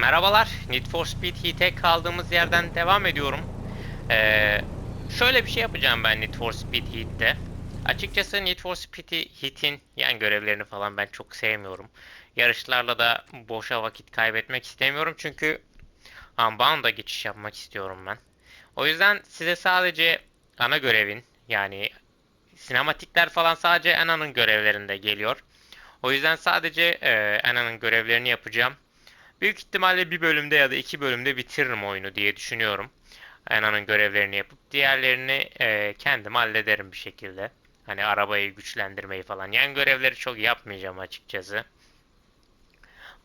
Merhabalar, Need for Speed Heat'e kaldığımız yerden devam ediyorum. Ee, şöyle bir şey yapacağım ben Need for Speed Heat'te. Açıkçası Need for Speed Heat'in yan görevlerini falan ben çok sevmiyorum. Yarışlarla da boşa vakit kaybetmek istemiyorum çünkü Unbound'a geçiş yapmak istiyorum ben. O yüzden size sadece ana görevin yani sinematikler falan sadece Ana'nın görevlerinde geliyor. O yüzden sadece e, Ana'nın görevlerini yapacağım. Büyük ihtimalle bir bölümde ya da iki bölümde bitiririm oyunu diye düşünüyorum. Ana'nın görevlerini yapıp diğerlerini e, kendim hallederim bir şekilde. Hani arabayı güçlendirmeyi falan. Yan görevleri çok yapmayacağım açıkçası.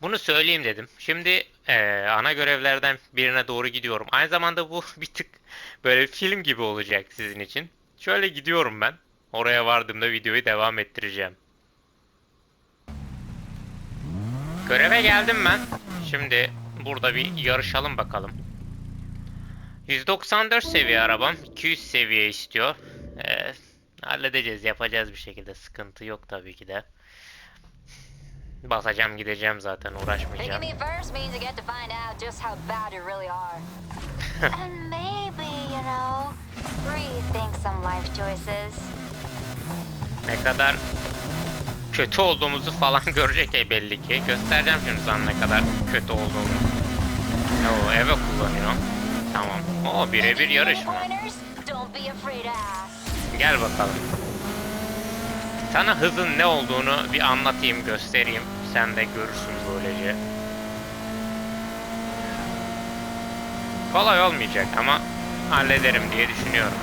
Bunu söyleyeyim dedim. Şimdi e, ana görevlerden birine doğru gidiyorum. Aynı zamanda bu bir tık böyle film gibi olacak sizin için. Şöyle gidiyorum ben. Oraya vardığımda videoyu devam ettireceğim. Göreve geldim ben. Şimdi burada bir yarışalım bakalım. 194 seviye arabam. 200 seviye istiyor. Ee, halledeceğiz, yapacağız bir şekilde. Sıkıntı yok tabii ki de. Basacağım gideceğim zaten uğraşmayacağım. Ne kadar kötü olduğumuzu falan görecek e belli ki. Göstereceğim şimdi sana ne kadar kötü olduğumu. O eve kullanıyor. Tamam. O birebir yarış mı? Gel bakalım. Sana hızın ne olduğunu bir anlatayım, göstereyim. Sen de görürsün böylece. Kolay olmayacak ama hallederim diye düşünüyorum.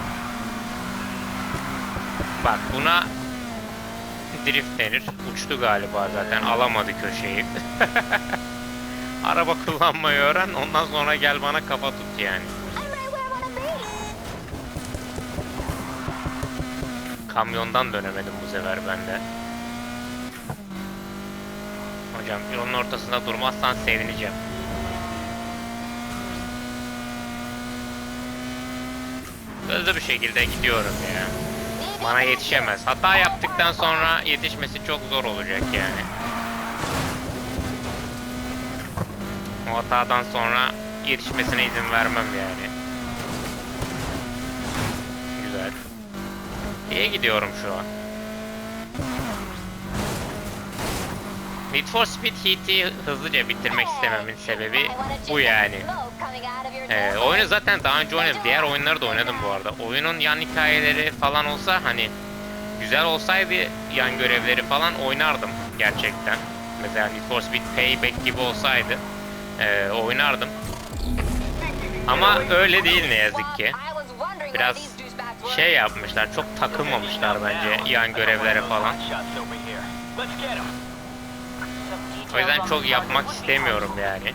Bak buna drift denir. Uçtu galiba zaten alamadı köşeyi. Araba kullanmayı öğren ondan sonra gel bana kafa tut yani. Kamyondan dönemedim bu sefer ben de. Hocam yolun ortasında durmazsan sevineceğim. Hızlı bir şekilde gidiyorum ya. Bana yetişemez. Hata yaptıktan sonra yetişmesi çok zor olacak yani. O hatadan sonra yetişmesine izin vermem yani. Güzel. İyi gidiyorum şu an. Need for Speed Heat'i hızlıca bitirmek istememin sebebi bu yani. Ee, oyunu zaten daha önce oynadım. Diğer oyunları da oynadım bu arada. Oyunun yan hikayeleri falan olsa hani güzel olsaydı yan görevleri falan oynardım gerçekten. Mesela Need for Speed Payback gibi olsaydı ee, oynardım. Ama öyle değil ne yazık ki. Biraz şey yapmışlar, çok takılmamışlar bence yan görevlere falan. O yüzden çok yapmak istemiyorum yani.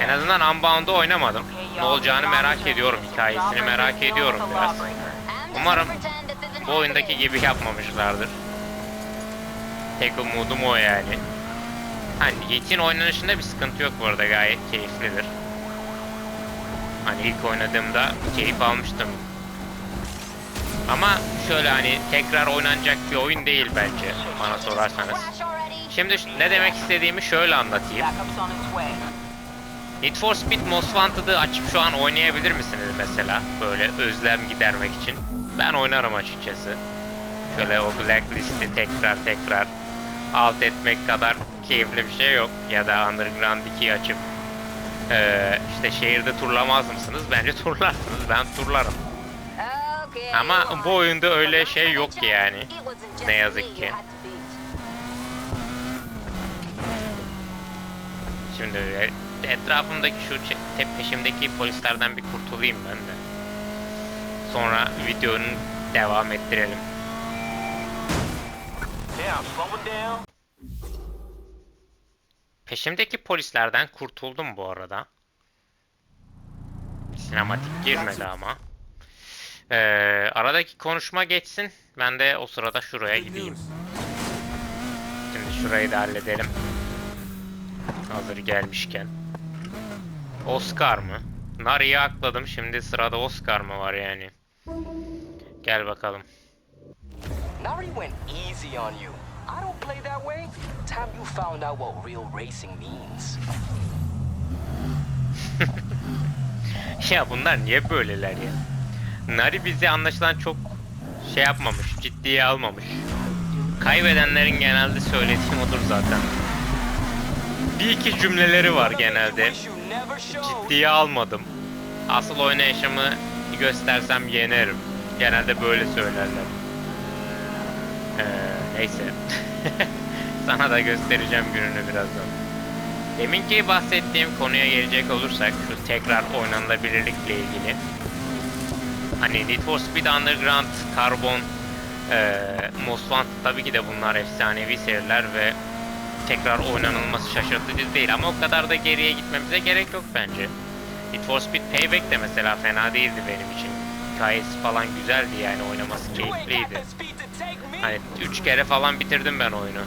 En azından Unbound'u oynamadım. Ne olacağını merak ediyorum, hikayesini merak ediyorum biraz. Umarım Bu oyundaki gibi yapmamışlardır. Tek umudum o yani. Hani Yiğit'in oynanışında bir sıkıntı yok bu arada gayet keyiflidir. Hani ilk oynadığımda keyif almıştım. Ama şöyle hani tekrar oynanacak bir oyun değil bence bana sorarsanız. Şimdi ne demek istediğimi şöyle anlatayım. Need for Speed Most Wanted'ı açıp şu an oynayabilir misiniz mesela? Böyle özlem gidermek için. Ben oynarım açıkçası. Şöyle o Blacklist'i tekrar tekrar alt etmek kadar keyifli bir şey yok. Ya da Underground 2'yi açıp eee, işte şehirde turlamaz mısınız? Bence turlarsınız. Ben turlarım. Ama bu oyunda öyle şey yok yani. Ne yazık ki. Şimdi e, etrafımdaki şu çe- te- peşimdeki polislerden bir kurtulayım ben de. Sonra videonun devam ettirelim. Peşimdeki polislerden kurtuldum bu arada. Sinematik girmedi ama. Ee, aradaki konuşma geçsin. Ben de o sırada şuraya gideyim. Şimdi şurayı da halledelim. Hazır gelmişken. Oscar mı? Nari'yi akladım. Şimdi sırada Oscar mı var yani? Gel bakalım. Nari went easy on you. I don't play that way. Time you found out what real racing means. Ya bunlar niye böyleler ya? Nari bizi anlaşılan çok şey yapmamış, ciddiye almamış. Kaybedenlerin genelde söylediğim odur zaten. Bir iki cümleleri var genelde. Ciddiye almadım. Asıl oynayışımı göstersem yenerim. Genelde böyle söylerler. Ee, neyse. Sana da göstereceğim gününü birazdan. Deminki bahsettiğim konuya gelecek olursak şu tekrar oynanılabilirlikle ilgili. Hani Need for Speed Underground, Carbon, eee Most Wanted tabii ki de bunlar efsanevi seriler ve tekrar oynanılması şaşırtıcı değil ama o kadar da geriye gitmemize gerek yok bence. Need for Speed Payback de mesela fena değildi benim için. Hikayesi falan güzeldi yani oynaması keyifliydi. Hani üç kere falan bitirdim ben oyunu.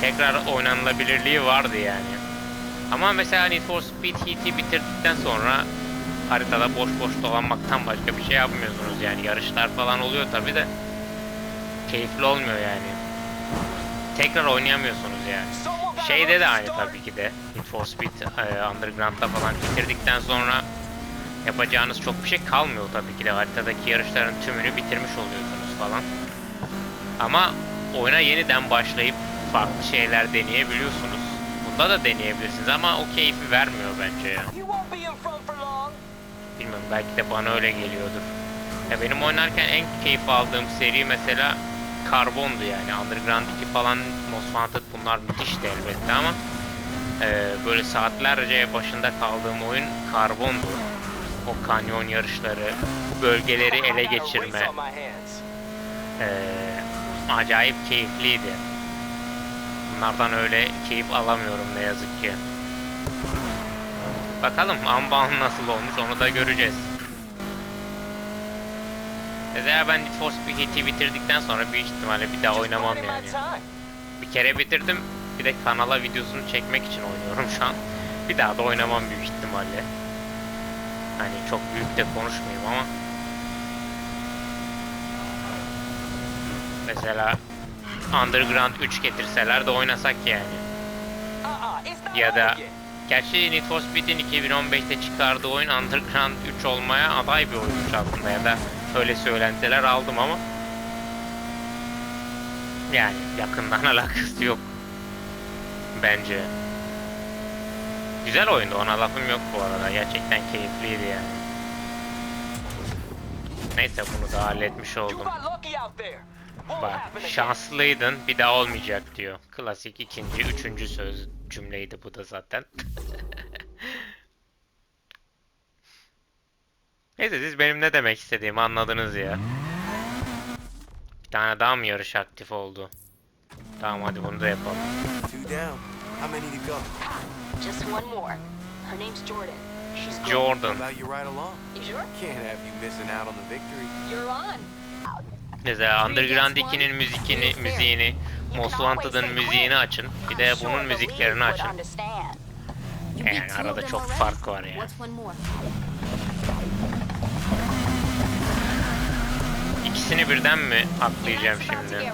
Tekrar oynanılabilirliği vardı yani. Ama mesela Need for Speed Heat'i bitirdikten sonra haritada boş boş dolanmaktan başka bir şey yapmıyorsunuz yani. Yarışlar falan oluyor tabi de keyifli olmuyor yani. Tekrar oynayamıyorsunuz yani. Şeyde de aynı tabii ki de. Need for Speed e, Underground'da falan bitirdikten sonra yapacağınız çok bir şey kalmıyor tabii ki de. Haritadaki yarışların tümünü bitirmiş oluyorsunuz falan. Ama oyuna yeniden başlayıp farklı şeyler deneyebiliyorsunuz. Bunda da deneyebilirsiniz ama o keyfi vermiyor bence ya. You won't be in front for long. Bilmiyorum belki de bana öyle geliyordur. Ya benim oynarken en keyif aldığım seri mesela Carbon'du yani. Underground 2 falan, Most Wanted bunlar müthişti elbette ama e, böyle saatlerce başında kaldığım oyun Carbon'du. O kanyon yarışları, bölgeleri ele geçirme e, acayip keyifliydi. Bunlardan öyle keyif alamıyorum ne yazık ki. Bakalım Unbound nasıl olmuş onu da göreceğiz. Mesela ben Need for Speed Heat'i bitirdikten sonra büyük ihtimalle bir daha oynamam yani. Bir kere bitirdim, bir de kanala videosunu çekmek için oynuyorum şu an. Bir daha da oynamam büyük ihtimalle. Hani çok büyük de konuşmayayım ama. Mesela Underground 3 getirseler de oynasak yani. Ya da. Gerçi Need for Speed'in 2015'te çıkardığı oyun Underground 3 olmaya aday bir oyunmuş aslında ya da öyle söylentiler aldım ama yani yakından alakası yok bence. Güzel oyundu ona lafım yok bu arada gerçekten keyifliydi yani. Neyse bunu da halletmiş oldum. Bak şanslıydın bir daha olmayacak diyor. Klasik ikinci, üçüncü söz cümleydi bu da zaten. Neyse siz benim ne demek istediğimi anladınız ya. Bir tane daha mı yarış aktif oldu? Tamam hadi bunu da yapalım. Two down. How many to go? Just one more. Her name's Jordan. She's great. Jordan. How about you ride along? You sure? Can't have you missing out on the victory. You're on. Mesela Underground 2'nin müzikini, müziğini, Most Wanted'ın müziğini açın. Bir de bunun müziklerini açın. Yani arada çok fark var ya. İkisini birden mi aklayacağım şimdi?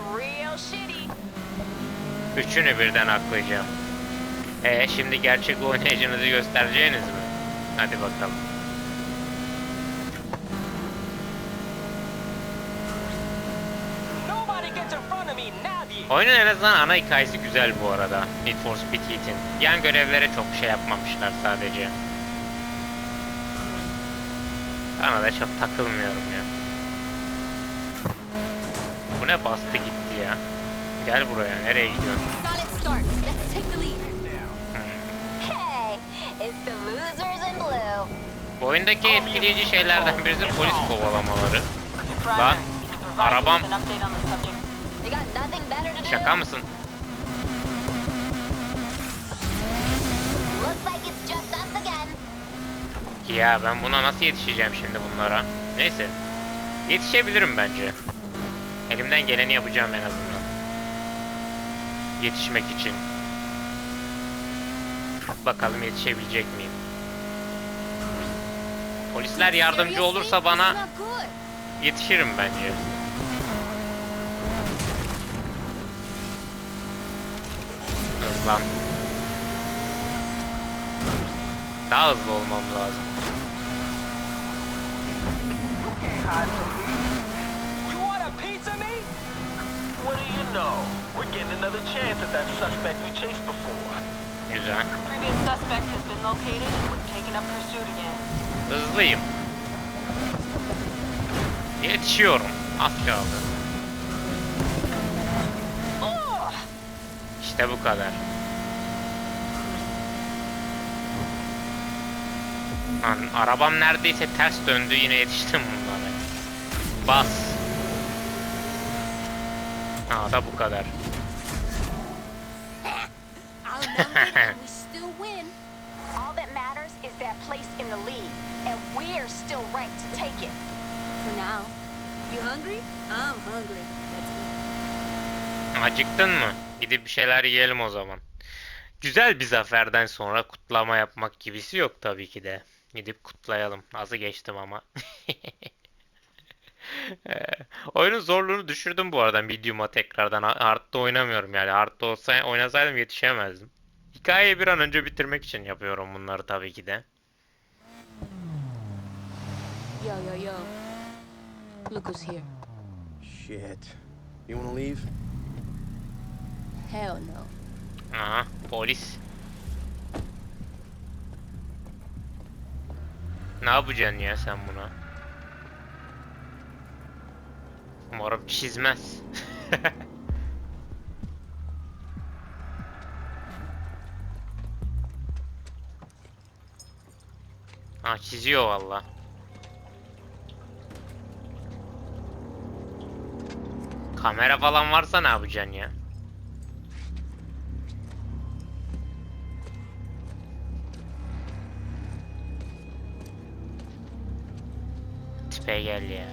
Üçünü birden aklayacağım. E şimdi gerçek oynayıcınızı göstereceğiniz mi? Hadi bakalım. Oyunun en azından ana hikayesi güzel bu arada. Need for Speed Heat'in. Yan görevlere çok şey yapmamışlar sadece. Bana da çok takılmıyorum ya. Bu ne bastı gitti ya. Gel buraya. Nereye gidiyorsun? Hmm. Hey, it's the losers in blue. Bu oyundaki etkileyici şeylerden birisi polis kovalamaları. Lan arabam şaka mısın? Ya ben buna nasıl yetişeceğim şimdi bunlara? Neyse. Yetişebilirim bence. Elimden geleni yapacağım en azından. Yetişmek için. Bakalım yetişebilecek miyim? Polisler yardımcı olursa bana yetişirim bence. lan. Daha hızlı olmam lazım. You want a pizza, me? What do you know? We're getting another chance at that suspect we chased before. Güzel. Previous suspect has been located and we're taking up pursuit again. Hızlıyım. Yetişiyorum. Az kaldı. İşte bu kadar. Lan arabam neredeyse ters döndü yine yetiştim bunlara. Bas. Aa da bu kadar. Acıktın mı? Gidip bir şeyler yiyelim o zaman. Güzel bir zaferden sonra kutlama yapmak gibisi yok tabii ki de. Gidip kutlayalım. Azı geçtim ama. Ee, Oyunun zorluğunu düşürdüm bu arada medium'a tekrardan. Hard'da oynamıyorum yani. Hard'da olsa oynasaydım yetişemezdim. Hikayeyi bir an önce bitirmek için yapıyorum bunları tabii ki de. Yo, yo, yo. Look who's here. Shit. You wanna leave? Hell no. Aha polis. Ne yapacaksın ya sen buna? Umarım çizmez. ha çiziyor valla. Kamera falan varsa ne yapacaksın ya? Tipe gel ya.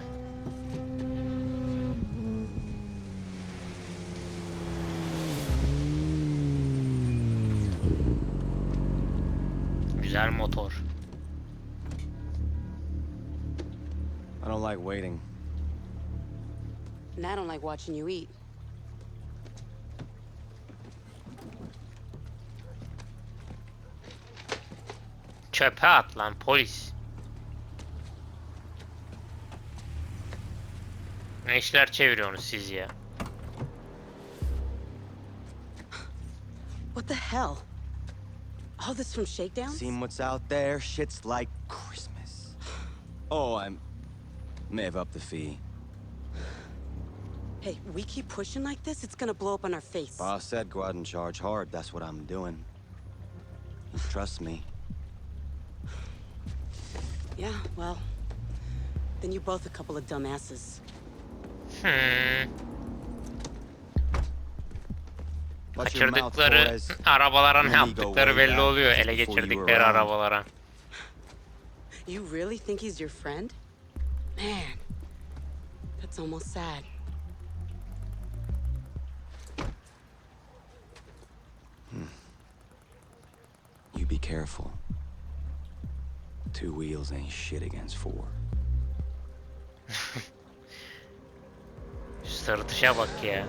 Güzel motor. I don't like waiting. And I don't like watching you eat. Çöpe at lan polis. Ne işler çeviriyorsunuz siz ya? What the hell? All this from shakedowns? Seen what's out there? Shit's like Christmas. Oh, I may have upped the fee. Hey, we keep pushing like this, it's gonna blow up on our face. Boss said go out and charge hard. That's what I'm doing. He trusts me. Yeah, well, then you both a couple of dumbasses. Hmm. Kaçırdıkları arabalara ne yaptıkları belli oluyor. Ele geçirdikleri arabalara. You really think he's your friend? Man, that's almost sad. You be careful. Two wheels ain't shit against four. Sırtışa bak ya.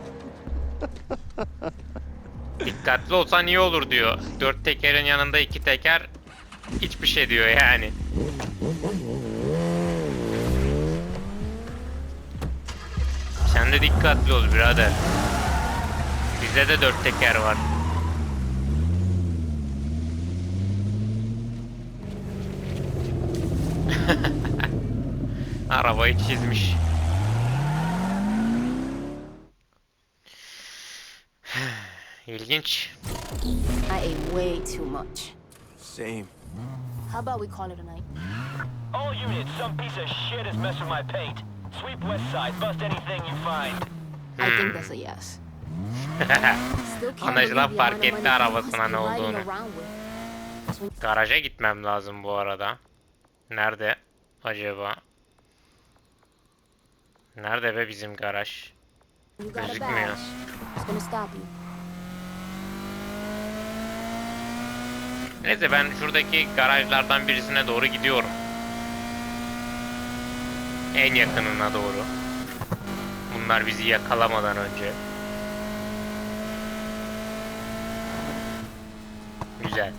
Dikkatli olsan iyi olur diyor. Dört tekerin yanında iki teker hiçbir şey diyor yani. Sen de dikkatli ol birader. Bizde de dört teker var. Arabayı çizmiş. İlginç. I ate way too much. Same. How about we call it a night? All units, some piece of shit is messing my paint. Sweep west side, bust anything you find. I Hmm. think that's a yes. Anlaşılan fark etti arabasına ne olduğunu. Garaja gitmem lazım bu arada. Nerede acaba? Nerede be bizim garaj? Gözükmüyor. badge. It's gonna stop you. Neyse ben şuradaki garajlardan birisine doğru gidiyorum. En yakınına doğru. Bunlar bizi yakalamadan önce. Güzel.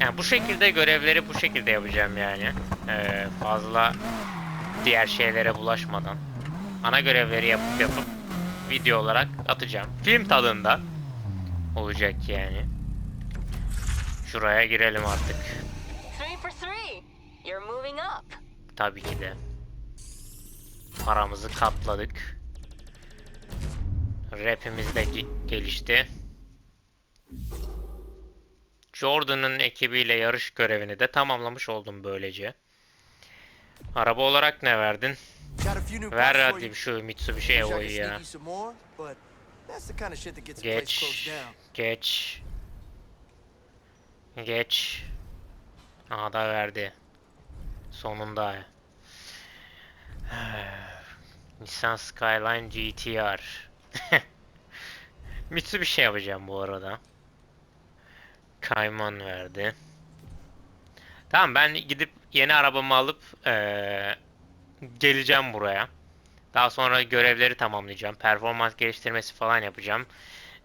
Yani bu şekilde görevleri bu şekilde yapacağım yani. Ee, fazla diğer şeylere bulaşmadan. Ana görevleri yapıp yapıp video olarak atacağım. Film tadında olacak yani. Şuraya girelim artık. Three for three. You're moving up. Tabii ki de. Paramızı katladık. Rapimiz de ge- gelişti. Jordan'ın ekibiyle yarış görevini de tamamlamış oldum böylece. Araba olarak ne verdin? Ver hadi şu Mitsubishi Evo'yu ya. you some Geç. Aha da verdi. Sonunda. Nissan Skyline GTR. Mitsubishi yapacağım bu arada. Kayman verdi. Tamam ben gidip yeni arabamı alıp eee, geleceğim buraya. Daha sonra görevleri tamamlayacağım. Performans geliştirmesi falan yapacağım.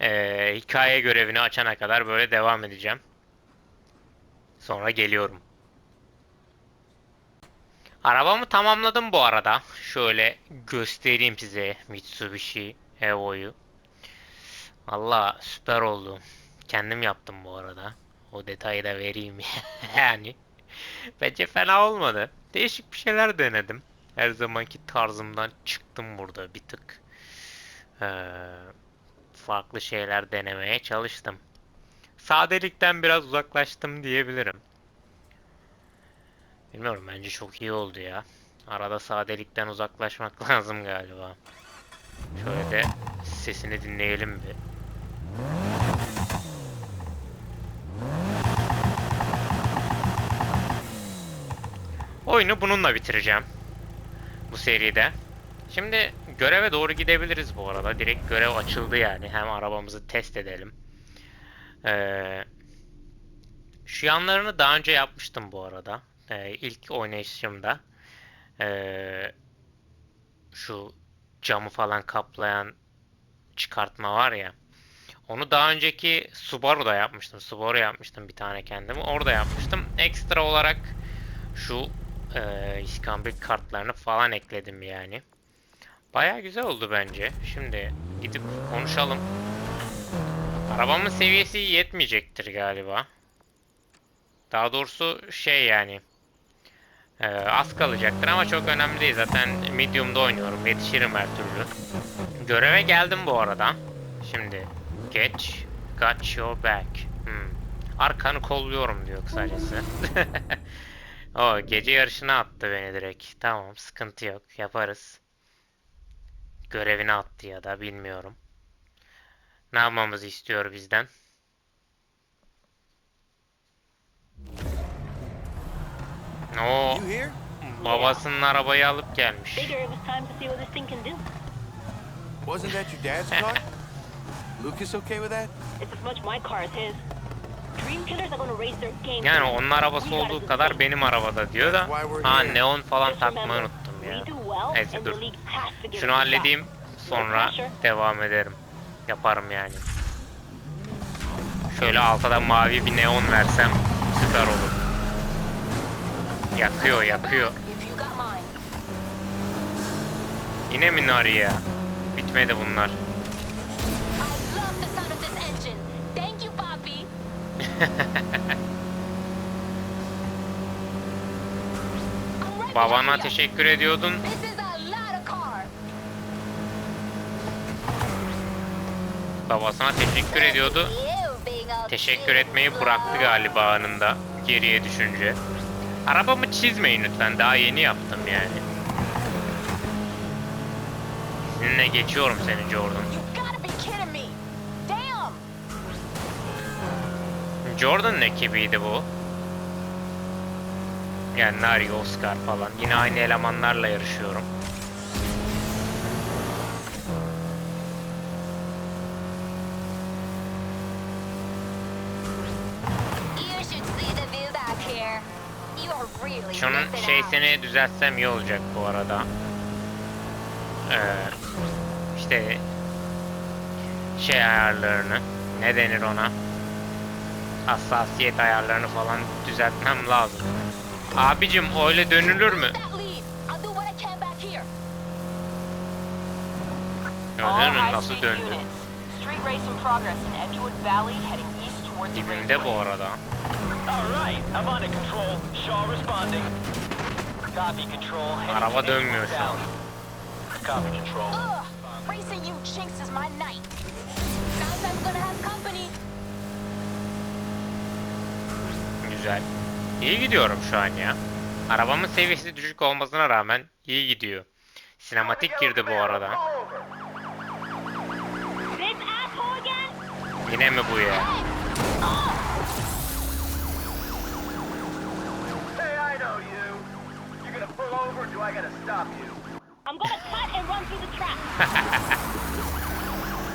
Ee, hikaye görevini açana kadar böyle devam edeceğim. Sonra geliyorum. Arabamı tamamladım bu arada. Şöyle göstereyim size Mitsubishi Evo'yu. Allah süper oldu. Kendim yaptım bu arada. O detayı da vereyim yani. Bence fena olmadı. Değişik bir şeyler denedim. Her zamanki tarzımdan çıktım burada bir tık. Ee, farklı şeyler denemeye çalıştım. Sadelikten biraz uzaklaştım diyebilirim. Bilmiyorum bence çok iyi oldu ya. Arada sadelikten uzaklaşmak lazım galiba. Şöyle de sesini dinleyelim bir. Oyunu bununla bitireceğim. Bu seride. Şimdi göreve doğru gidebiliriz bu arada. Direkt görev açıldı yani. Hem arabamızı test edelim. Ee, şu yanlarını daha önce yapmıştım bu arada. Ee, ilk oynayışımda. Ee, şu camı falan kaplayan çıkartma var ya. Onu daha önceki Subaru'da yapmıştım. Subaru yapmıştım bir tane kendimi. Orada yapmıştım. Ekstra olarak şu e, iskambil kartlarını falan ekledim yani. Baya güzel oldu bence. Şimdi gidip konuşalım. Arabamın seviyesi yetmeyecektir galiba. Daha doğrusu şey yani. e, az kalacaktır ama çok önemli değil. Zaten medium'da oynuyorum. Yetişirim her türlü. Göreve geldim bu arada. Şimdi geç. Got your back. Hmm. Arkanı kolluyorum diyor kısacası. o gece yarışına attı beni direkt. Tamam sıkıntı yok. Yaparız. Görevini attı ya da bilmiyorum. Ne yapmamızı istiyor bizden? O babasının arabayı alıp gelmiş. Wasn't that your dad's car? Lucas okay with that? It's as much my car as his. Yani onun arabası olduğu kadar benim arabada diyor da. Ha neon falan takmayı unuttum ya. Neyse dur. Şunu halledeyim sonra devam ederim. Yaparım yani. Şöyle altta mavi bir neon versem süper olur. Yakıyor yakıyor. Yine mi nari ya? Bitmedi bunlar. I love the sound of this engine. Thank you, Poppy. I'm right Babana behind ya. teşekkür ediyordun. This is a lot of car. Babasına teşekkür ediyordu. Teşekkür etmeyi bıraktı galiba anında. Geriye düşünce. Arabamı çizmeyin lütfen. Daha yeni yaptım yani. Seninle geçiyorum seni Jordan. Jordan'ın ekibiydi bu. Yani Nari, Oscar falan. Yine aynı elemanlarla yarışıyorum. Şunun şeysini düzeltsem iyi olacak bu arada. Ee, işte şey ayarlarını ne denir ona? hassasiyet ayarlarını falan düzeltmem lazım. Abicim öyle dönülür mü? Gördün nasıl döndü? Dibimde bu arada. Araba dönmüyor şu an. Copy, Control. Ugh. Racing you chinks is my night. Sounds I'm gonna have company. Güzel. İyi gidiyorum şu an ya. Arabamın seviyesi düşük olmasına rağmen iyi gidiyor. Sinematik girdi bu arada. This asshole again? Yine mi bu ya? Hey, I know you. You gonna pull over or do I gotta stop you? I'm gonna cut and run through the trap.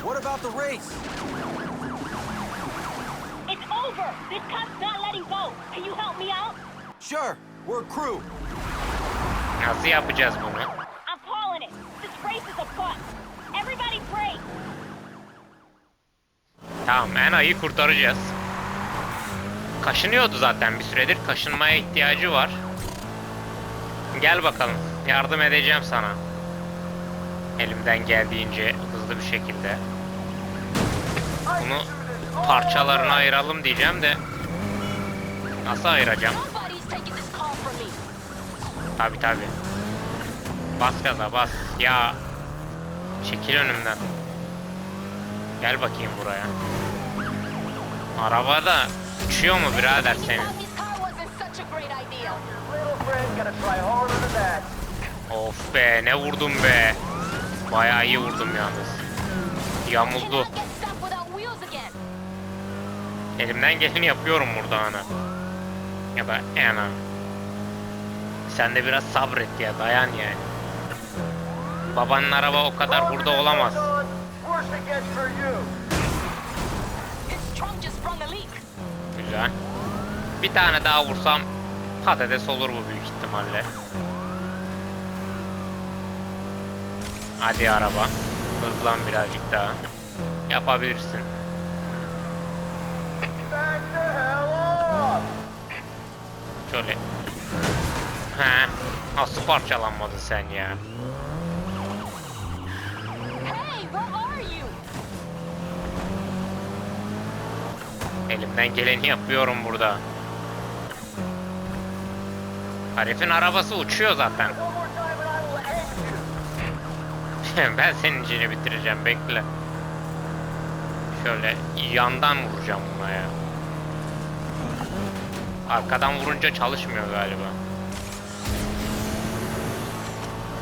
What about the race? It's over. This cop's not letting go. Can you help me out? Sure, we're a crew. Nasıl yapacağız bunu? I'm calling it. This race is a bust. Everybody break. Tamam Ena'yı kurtaracağız. Kaşınıyordu zaten bir süredir. Kaşınmaya ihtiyacı var. Gel bakalım. Yardım edeceğim sana. Elimden geldiğince hızlı bir şekilde. Bunu parçalarına ayıralım diyeceğim de nasıl ayıracağım? Tabi tabi. Bas gaza bas. Ya çekil önümden. Gel bakayım buraya. Arabada uçuyor mu birader senin? Of be ne vurdum be. Bayağı iyi vurdum yalnız. Yamuldu. Elimden geleni yapıyorum burada ana. Ya da ana. Sen de biraz sabret ya dayan yani. Babanın araba o kadar burada olamaz. Güzel. Bir tane daha vursam patates olur bu büyük ihtimalle. Hadi araba. Hızlan birazcık daha. Yapabilirsin. Şöyle. He. Nasıl parçalanmadın sen ya? Elimden geleni yapıyorum burada. Herifin arabası uçuyor zaten. Ben senin işini bitireceğim bekle. Şöyle yandan vuracağım buna ya. Arkadan vurunca çalışmıyor galiba.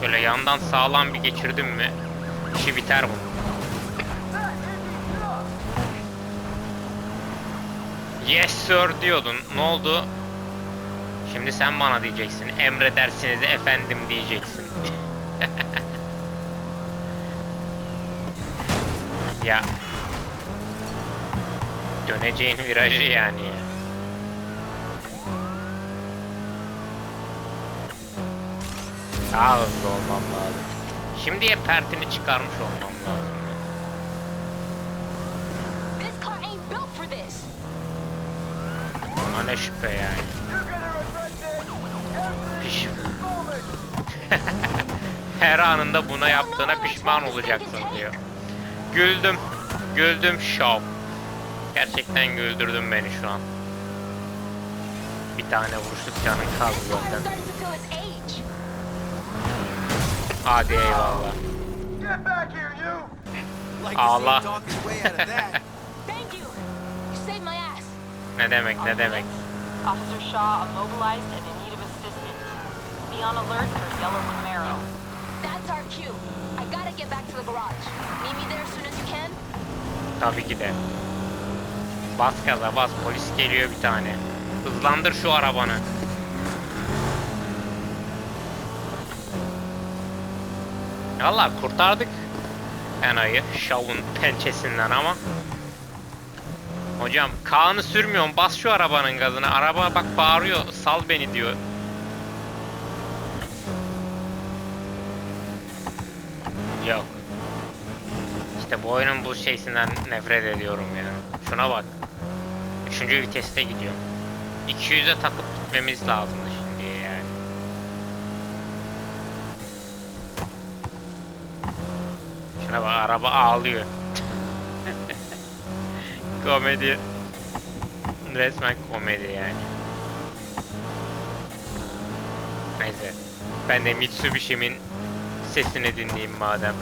Şöyle yandan sağlam bir geçirdim mi işi biter bunun. Yes sir diyordun. Ne oldu? Şimdi sen bana diyeceksin. Emredersiniz efendim diyeceksin. ya. Döneceğin virajı yani. ya. Daha hızlı olmam lazım. Şimdiye pertini çıkarmış olmam lazım. Ne şüphe yani. Her anında buna yaptığına pişman olacaksın diyor. Güldüm. Güldüm şov. Gerçekten güldürdün beni şu an. Bir tane vuruşluk canın kaldı zaten. Hadi eyvallah. Allah. Ne demek ne demek. Officer Shaw immobilized and in need of assistance. Be on alert for yellow Camaro. That's our cue. I gotta get back to the garage. Meet me there as soon as you can. Tabii ki de. Bas gaza bas polis geliyor bir tane. Hızlandır şu arabanı. Valla kurtardık Ena'yı şavun pençesinden ama. Hocam Kaan'ı sürmüyorum bas şu arabanın gazına. Araba bak bağırıyor sal beni diyor. Yok. İşte bu oyunun bu şeysinden nefret ediyorum ya. Şuna bak. Üçüncü viteste gidiyorum. 200'e takıp gitmemiz lazımdı şimdi yani. Şuna bak araba ağlıyor. komedi. Resmen komedi yani. Neyse. Ben de Mitsubishi'min sesini dinleyeyim madem.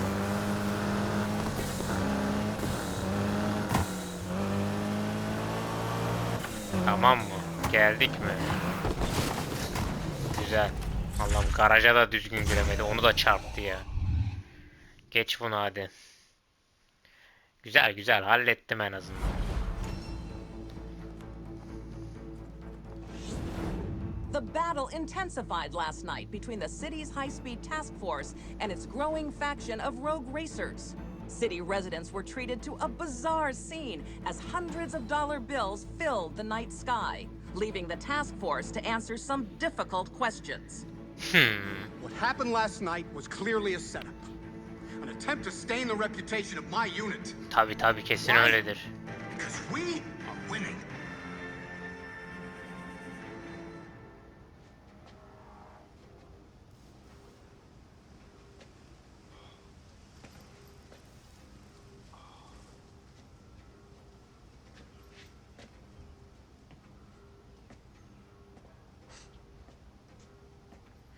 Tamam mı? Geldik mi? Güzel. Allah'ım garaja da düzgün giremedi. Onu da çarptı ya. Geç bunu hadi. Güzel güzel hallettim en azından. The battle intensified last night between the city's high-speed task force and its growing faction of rogue racers. City residents were treated to a bizarre scene as hundreds of dollar bills filled the night sky, leaving the task force to answer some difficult questions. Hmm. What happened last night was clearly a setup. An attempt to stain the reputation of my unit. Tabi tabi kesin öyledir. Because we are winning.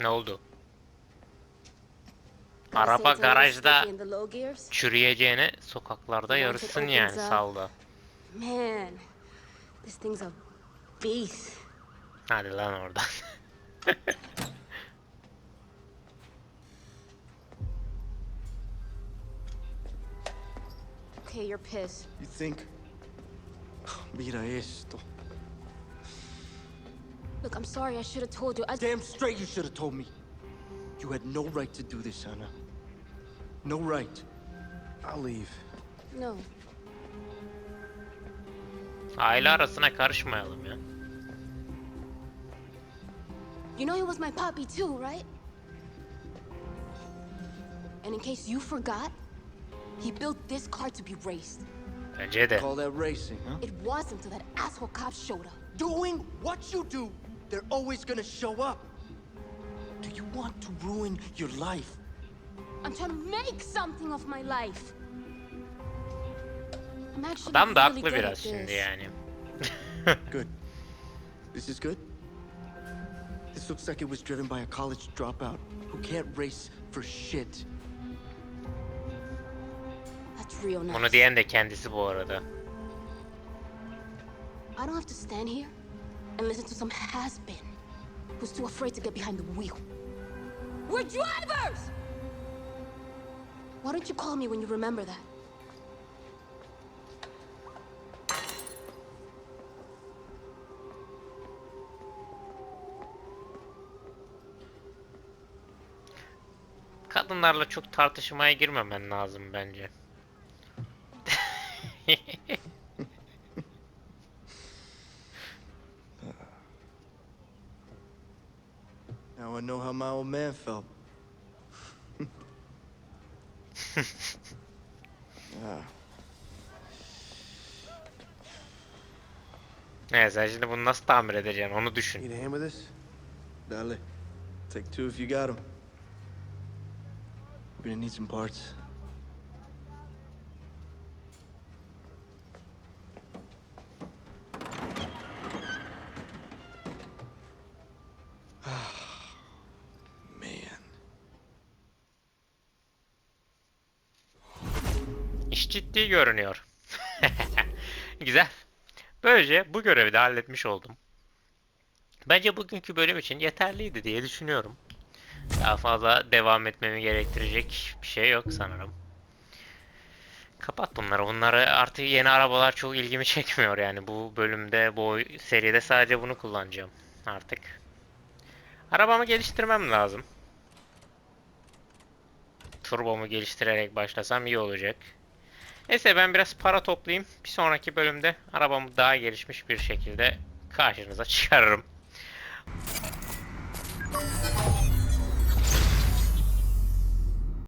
Ne oldu? Araba garajda çürüyeceğine sokaklarda yarışsın yani salda. Man, this thing's a beast. Hadi lan oradan. Okay, you're pissed. You think? Mira esto. Look, I'm sorry. I should have told you. I Damn straight you should have told me. You had no right to do this, Anna. No right. I'll leave. no. Aile arasına karışmayalım ya. You know he was my puppy too, right? And in case you forgot, he built this car to be raced. Bence de. Call that racing, huh? It wasn't until that asshole cop showed up. Doing what you do, they're always gonna show up. Do you want to ruin your life? I'm trying to make something of my life. I'm actually Adam da really haklı good biraz şimdi this. yani. Good. This is good? This looks like it was driven by a college dropout who can't race for shit. That's real nice. Bunu diyen de kendisi bu arada. I don't have to stand here and listen to some has-been who's too afraid to get behind the wheel. We're drivers! Why don't you call me when you remember that? Kadınlarla çok tartışmaya girmemen lazım bence. I know how my old man felt. ah, Ne sen şimdi bunu nasıl tamir edeceksin onu düşün. Need a hand with this? dale. Take two if you got them. We're gonna need some parts. Man. İş ciddi görünüyor. Güzel. Böylece bu görevi de halletmiş oldum. Bence bugünkü bölüm için yeterliydi diye düşünüyorum. Daha fazla devam etmemi gerektirecek bir şey yok sanırım. Kapat bunları. Bunları artık yeni arabalar çok ilgimi çekmiyor yani. Bu bölümde, bu seride sadece bunu kullanacağım artık. Arabamı geliştirmem lazım. Turbomu geliştirerek başlasam iyi olacak. Neyse ben biraz para toplayayım. Bir sonraki bölümde arabamı daha gelişmiş bir şekilde karşınıza çıkarırım.